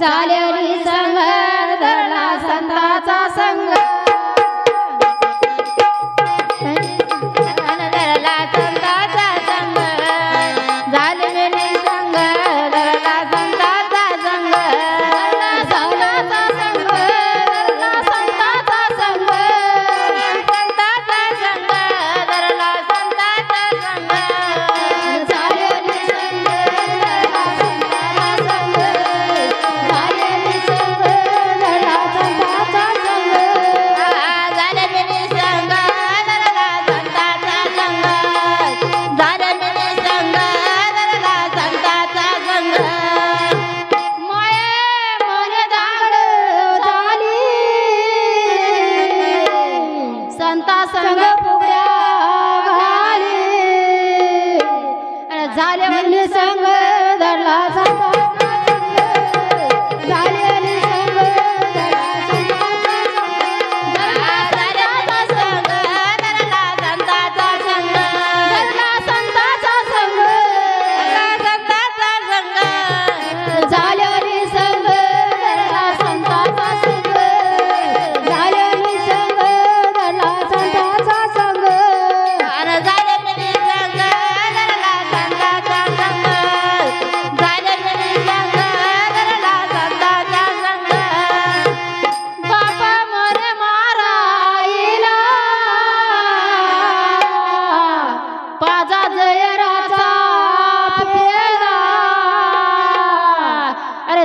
झाल्याने संघ धरला संताचा संघ. संग फुगड्या घाले झाले म्हणजे संग.